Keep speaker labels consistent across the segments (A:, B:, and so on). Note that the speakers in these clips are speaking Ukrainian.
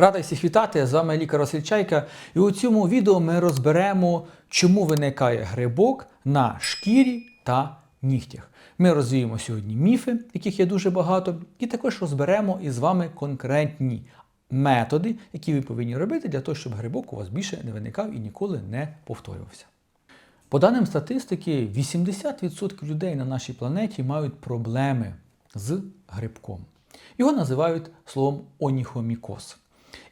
A: Рада всіх вітати! З вами лікар Василь Чайка. І у цьому відео ми розберемо, чому виникає грибок на шкірі та нігтях. Ми розвіємо сьогодні міфи, яких є дуже багато, і також розберемо із вами конкретні методи, які ви повинні робити для того, щоб грибок у вас більше не виникав і ніколи не повторювався. По даним статистики, 80% людей на нашій планеті мають проблеми з грибком. Його називають словом оніхомікоз.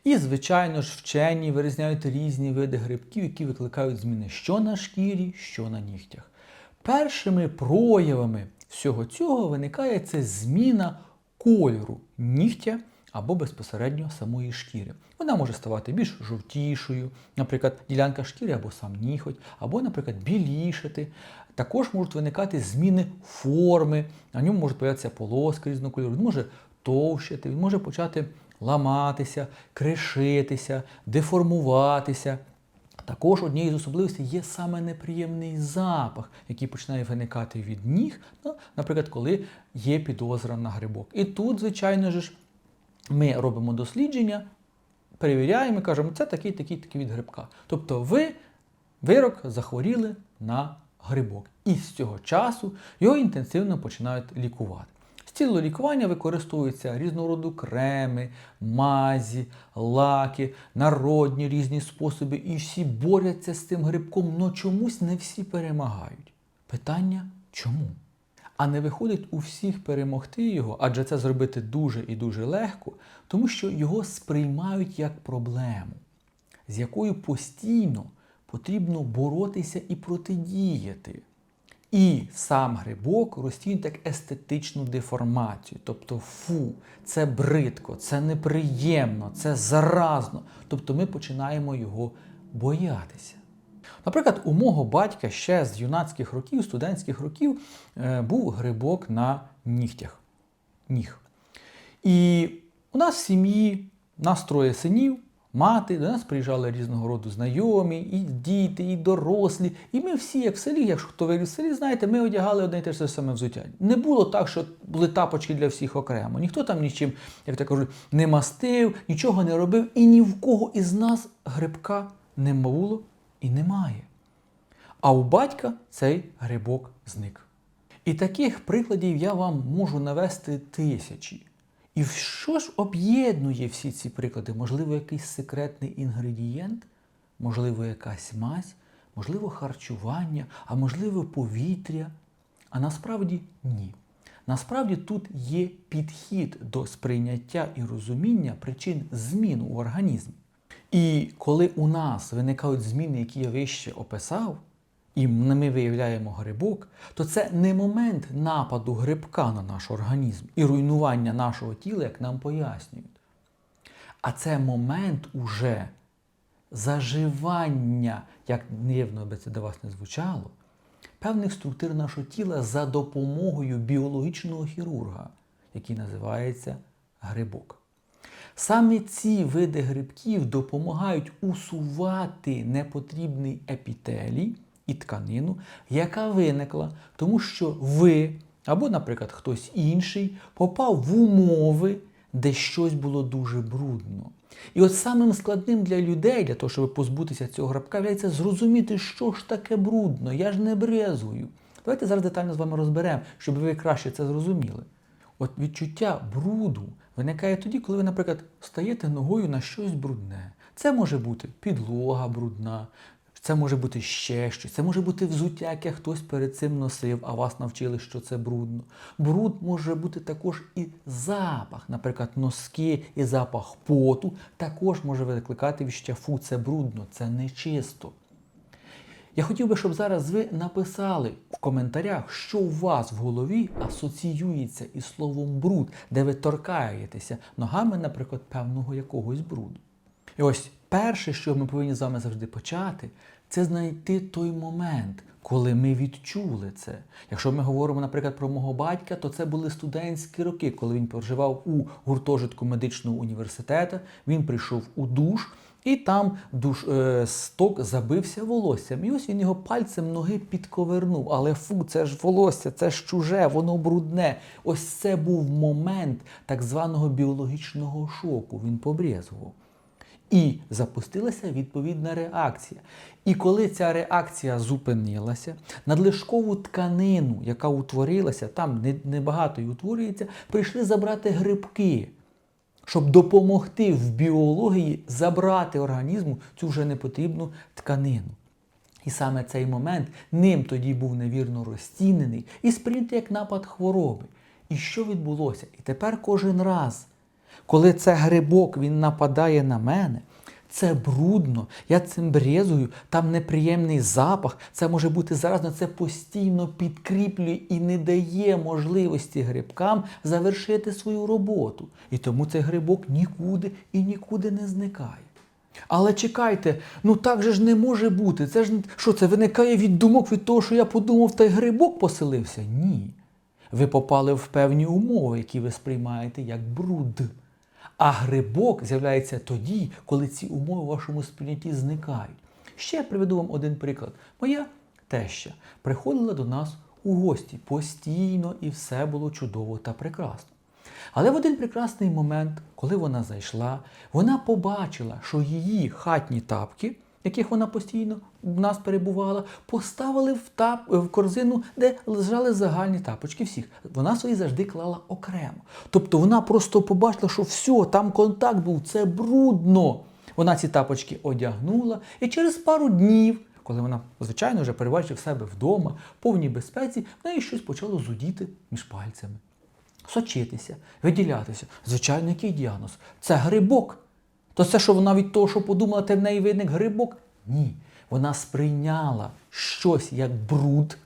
A: І, звичайно ж, вчені вирізняють різні види грибків, які викликають зміни що на шкірі, що на нігтях. Першими проявами всього цього виникає це зміна кольору нігтя або безпосередньо самої шкіри. Вона може ставати більш жовтішою, наприклад, ділянка шкіри або сам ніготь, або, наприклад, білішати. Також можуть виникати зміни форми, на ньому можуть появитися полоски різного кольору, він може товщити, він може почати ламатися, кришитися, деформуватися. Також однією з особливостей є саме неприємний запах, який починає виникати від ніг, ну, наприклад, коли є підозра на грибок. І тут, звичайно ж, ми робимо дослідження, перевіряємо і кажемо, це такий, такий, такий від грибка. Тобто ви вирок захворіли на грибок. І з цього часу його інтенсивно починають лікувати. З лікування використовуються різного роду креми, мазі, лаки, народні різні способи, і всі борються з цим грибком, але чомусь не всі перемагають. Питання чому? А не виходить у всіх перемогти його, адже це зробити дуже і дуже легко, тому що його сприймають як проблему, з якою постійно потрібно боротися і протидіяти. І сам грибок розцінюють як естетичну деформацію. Тобто, фу, це бридко, це неприємно, це заразно. Тобто ми починаємо його боятися. Наприклад, у мого батька ще з юнацьких років, студентських років, е, був грибок на нігтях. Ніг. І у нас в сім'ї нас троє синів, мати, до нас приїжджали різного роду знайомі, і діти, і дорослі. І ми всі, як в селі, якщо хто виріс в селі, знаєте, ми одягали одне і те ж саме взуття. Не було так, що були тапочки для всіх окремо. Ніхто там нічим, як так кажуть, не мастив, нічого не робив, і ні в кого із нас грибка не було і немає. А у батька цей грибок зник. І таких прикладів я вам можу навести тисячі. І що ж об'єднує всі ці приклади? Можливо, якийсь секретний інгредієнт, можливо, якась мазь, можливо, харчування, а можливо, повітря. А насправді ні. Насправді тут є підхід до сприйняття і розуміння причин змін у організмі. І коли у нас виникають зміни, які я вище описав, і ми виявляємо грибок, то це не момент нападу грибка на наш організм і руйнування нашого тіла, як нам пояснюють. А це момент уже заживання, як дивно би це до вас не звучало, певних структур нашого тіла за допомогою біологічного хірурга, який називається грибок. Саме ці види грибків допомагають усувати непотрібний епітелій і тканину, яка виникла, тому що ви або, наприклад, хтось інший попав в умови, де щось було дуже брудно. І от самим складним для людей, для того, щоб позбутися цього грабка, є зрозуміти, що ж таке брудно, я ж не брезгую. Давайте зараз детально з вами розберемо, щоб ви краще це зрозуміли. От відчуття бруду виникає тоді, коли ви, наприклад, стаєте ногою на щось брудне. Це може бути підлога брудна, це може бути ще щось, це може бути взуття, яке хтось перед цим носив, а вас навчили, що це брудно. Бруд може бути також і запах, наприклад, носки і запах поту також може викликати відчуття фу, це брудно, це нечисто. Я хотів би, щоб зараз ви написали в коментарях, що у вас в голові асоціюється із словом бруд, де ви торкаєтеся ногами, наприклад, певного якогось бруду. І ось перше, що ми повинні з вами завжди почати, це знайти той момент, коли ми відчули це. Якщо ми говоримо, наприклад, про мого батька, то це були студентські роки, коли він проживав у гуртожитку медичного університету, він прийшов у душ. І там душ, е, сток забився волоссям. І ось він його пальцем ноги підковернув. Але фу, це ж волосся, це ж чуже, воно брудне. Ось це був момент так званого біологічного шоку. Він побрезгував. І запустилася відповідна реакція. І коли ця реакція зупинилася, надлишкову тканину, яка утворилася, там не- небагато і утворюється, прийшли забрати грибки, щоб допомогти в біології забрати організму цю вже непотрібну тканину. І саме цей момент ним тоді був невірно розцінений і сприйнятий як напад хвороби. І що відбулося? І тепер кожен раз, коли це грибок він нападає на мене, це брудно, я цим брезую, там неприємний запах, це може бути заразно, це постійно підкріплює і не дає можливості грибкам завершити свою роботу. І тому цей грибок нікуди і нікуди не зникає. Але чекайте, ну так же ж не може бути. Це ж що це виникає від думок від того, що я подумав, та грибок поселився? Ні. Ви попали в певні умови, які ви сприймаєте як бруд. А грибок з'являється тоді, коли ці умови в вашому сприйнятті зникають. Ще приведу вам один приклад. Моя теща приходила до нас у гості постійно і все було чудово та прекрасно. Але в один прекрасний момент, коли вона зайшла, вона побачила, що її хатні тапки, яких вона постійно в нас перебувала, поставили в, тап, в корзину, де лежали загальні тапочки всіх. Вона свої завжди клала окремо. Тобто вона просто побачила, що все, там контакт був, це брудно. Вона ці тапочки одягнула, і через пару днів, коли вона, звичайно, вже перебачила в себе вдома, повній безпеці, в неї щось почало зудіти між пальцями сочитися, виділятися. Звичайно, який діагноз? Це грибок. То це, що вона від того, що подумала, те в неї виник грибок? Ні. Вона сприйняла щось як бруд,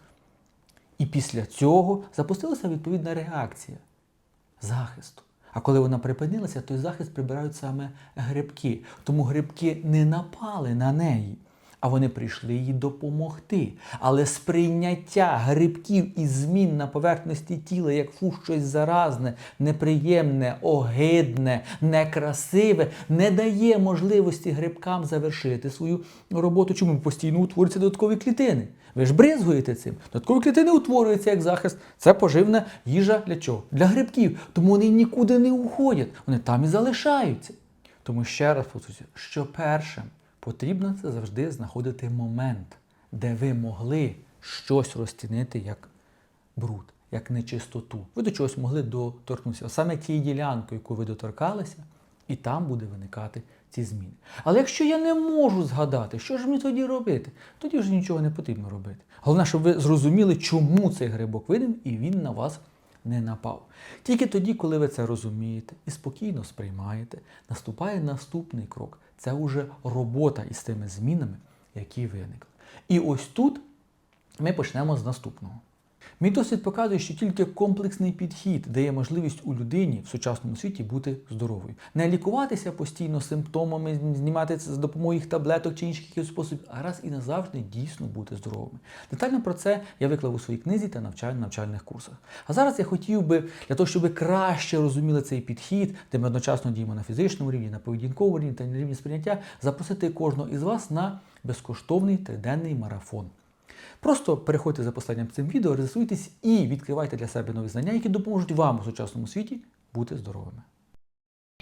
A: і після цього запустилася відповідна реакція захисту. А коли вона припинилася, той захист прибирають саме грибки. Тому грибки не напали на неї, а вони прийшли їй допомогти. Але сприйняття грибків і змін на поверхності тіла, як фу, щось заразне, неприємне, огидне, некрасиве, не дає можливості грибкам завершити свою роботу. Чому постійно утворюються додаткові клітини? Ви ж брезгуєте цим. Додаткові клітини утворюються як захист. Це поживна їжа для чого? Для грибків. Тому вони нікуди не уходять, вони там і залишаються. Тому ще раз повторюю, що першим потрібно це завжди знаходити момент, де ви могли щось розцінити як бруд, як нечистоту. Ви до чогось могли доторкнутися. Саме тією ділянкою, яку ви доторкалися, і там буде виникати ці зміни. Але якщо я не можу згадати, що ж мені тоді робити, тоді вже нічого не потрібно робити. Головне, щоб ви зрозуміли, чому цей грибок видим і він на вас не напав. Тільки тоді, коли ви це розумієте і спокійно сприймаєте, наступає наступний крок. Це вже робота із тими змінами, які виникли. І ось тут ми почнемо з наступного. Мій досвід показує, що тільки комплексний підхід дає можливість у людині в сучасному світі бути здоровою. Не лікуватися постійно симптомами, знімати це за допомогою їх таблеток чи інших якихось способів, а раз і назавжди дійсно бути здоровими. Детально про це я виклав у своїй книзі та навчаю на навчальних курсах. А зараз я хотів би для того, щоб ви краще розуміли цей підхід, де ми одночасно діємо на фізичному рівні, на поведінковому рівні та на рівні сприйняття, запросити кожного із вас на безкоштовний триденний марафон. Просто переходьте за посланням цим відео, реєструйтесь і відкривайте для себе нові знання, які допоможуть вам у сучасному світі бути здоровими.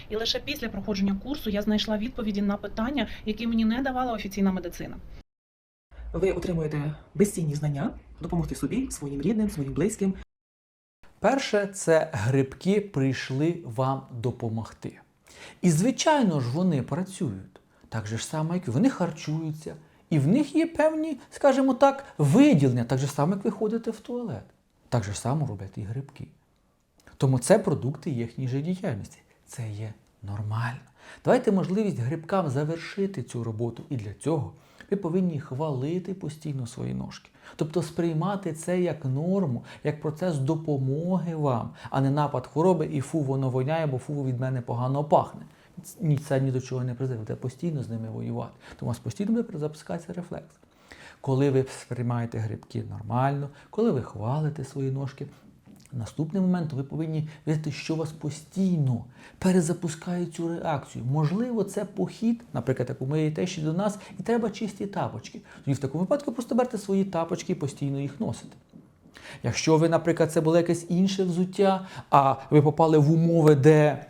B: І лише після проходження курсу я знайшла відповіді на питання, які мені не давала офіційна медицина.
C: Ви отримуєте безцінні знання, допомогти собі, своїм рідним, своїм близьким.
A: Перше, це грибки прийшли вам допомогти. І, звичайно ж, вони працюють. Так же ж само, як і вони харчуються. І в них є певні, скажімо так, виділення, так же само, як ви ходите в туалет. Так же само роблять і грибки. Тому це продукти їхньої життєдіяльності. Це є нормально. Давайте можливість грибкам завершити цю роботу. І для цього ви повинні хвалити постійно свої ножки. Тобто сприймати це як норму, як процес допомоги вам, а не напад хвороби і фу, воно воняє, бо фу від мене погано пахне. Ні, це ні до чого не призведе. Ви постійно з ними воювати. Тому у вас постійно буде запускатися рефлекс. Коли ви сприймаєте грибки нормально, коли ви хвалите свої ножки, наступний момент ви повинні вірити, що вас постійно перезапускає цю реакцію. Можливо, це похід, наприклад, як у моєї тещі до нас, і треба чисті тапочки. Тоді в такому випадку просто берете свої тапочки і постійно їх носите. Якщо ви, наприклад, це було якесь інше взуття, а ви попали в умови, де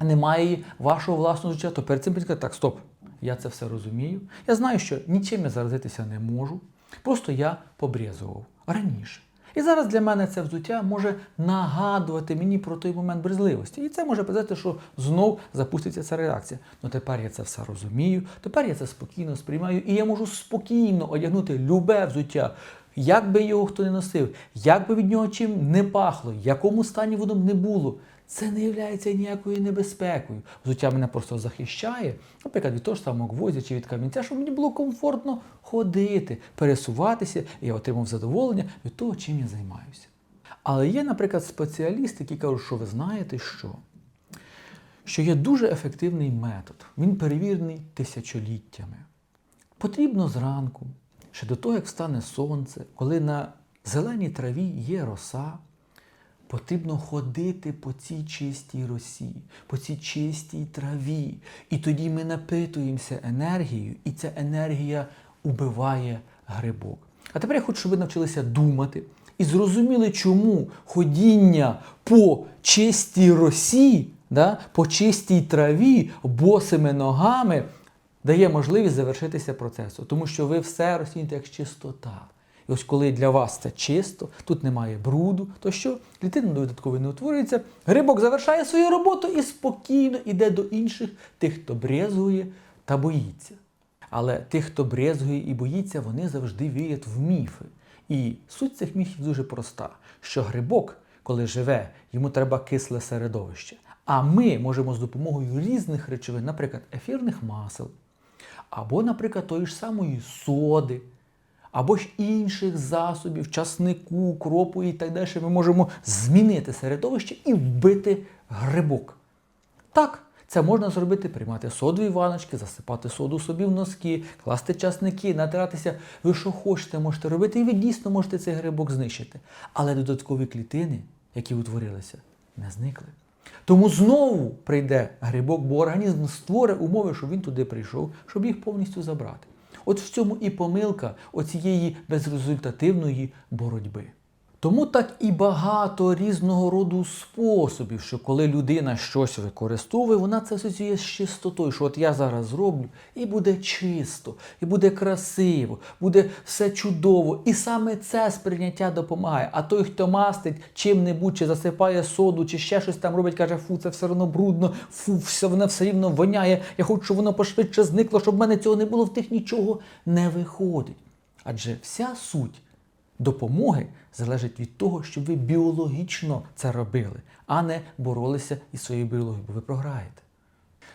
A: немає вашого власного життя, то перед цим сказати, так, стоп, я це все розумію. Я знаю, що нічим я заразитися не можу. Просто я побрезував раніше. І зараз для мене це взуття може нагадувати мені про той момент брезливості. І це може призвести, що знов запуститься ця реакція. Ну тепер я це все розумію, тепер я це спокійно сприймаю, і я можу спокійно одягнути любе взуття. Як би його хто не носив, як би від нього чим не пахло, в якому стані воно б не було, це не є ніякою небезпекою. Взуття мене просто захищає, наприклад, від того ж самого гвоздя чи від камінця, щоб мені було комфортно ходити, пересуватися, і я отримав задоволення від того, чим я займаюся. Але є, наприклад, спеціалісти, які кажуть, що ви знаєте що? Що є дуже ефективний метод. Він перевірений тисячоліттями. Потрібно зранку, ще до того, як встане сонце, коли на зеленій траві є роса, потрібно ходити по цій чистій росі, по цій чистій траві. І тоді ми напитуємося енергією, і ця енергія убиває грибок. А тепер я хочу, щоб ви навчилися думати і зрозуміли, чому ходіння по чистій росі, да, по чистій траві, босими ногами дає можливість завершитися процесу, тому що ви все розцінюєте як чистота. І ось коли для вас це чисто, тут немає бруду, то що клітина додатково не утворюється, грибок завершає свою роботу і спокійно йде до інших, тих, хто брезгує та боїться. Але тих, хто брезгує і боїться, вони завжди вірять в міфи. І суть цих міфів дуже проста: що грибок, коли живе, йому треба кисле середовище. А ми можемо з допомогою різних речовин, наприклад, ефірних масел, або, наприклад, тої ж самої соди, або ж інших засобів, часнику, кропу і так далі, ми можемо змінити середовище і вбити грибок. Так, це можна зробити, приймати содові ваночки, засипати соду собі в носки, класти часники, натиратися. Ви що хочете, можете робити, і ви дійсно можете цей грибок знищити. Але додаткові клітини, які утворилися, не зникли. Тому знову прийде грибок, бо організм створить умови, щоб він туди прийшов, щоб їх повністю забрати. От в цьому і помилка оцієї безрезультативної боротьби. Тому так і багато різного роду способів, що коли людина щось використовує, вона це асоціює з чистотою, що от я зараз зроблю, і буде чисто, і буде красиво, буде все чудово. І саме це сприйняття допомагає. А той, хто мастить чим-небудь, чи засипає соду, чи ще щось там робить, каже, фу, це все одно брудно, фу, все воно все рівно воняє. Я хочу, щоб воно пошвидше зникло, щоб в мене цього не було, в тих нічого не виходить. Адже вся суть допомоги залежить від того, щоб ви біологічно це робили, а не боролися із своєю біологією, бо ви програєте.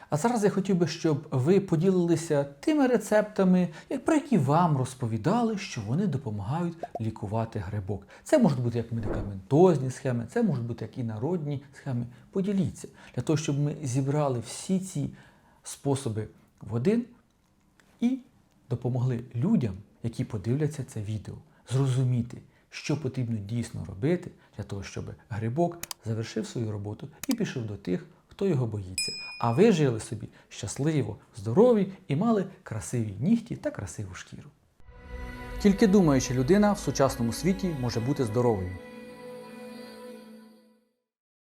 A: А зараз я хотів би, щоб ви поділилися тими рецептами, про які вам розповідали, що вони допомагають лікувати грибок. Це можуть бути як медикаментозні схеми, це можуть бути як і народні схеми. Поділіться для того, щоб ми зібрали всі ці способи в один і допомогли людям, які подивляться це відео, зрозуміти, що потрібно дійсно робити для того, щоб грибок завершив свою роботу і пішов до тих, хто його боїться. А ви жили собі щасливо, здорові і мали красиві нігті та красиву шкіру. Тільки думаюча людина в сучасному світі може бути здоровою.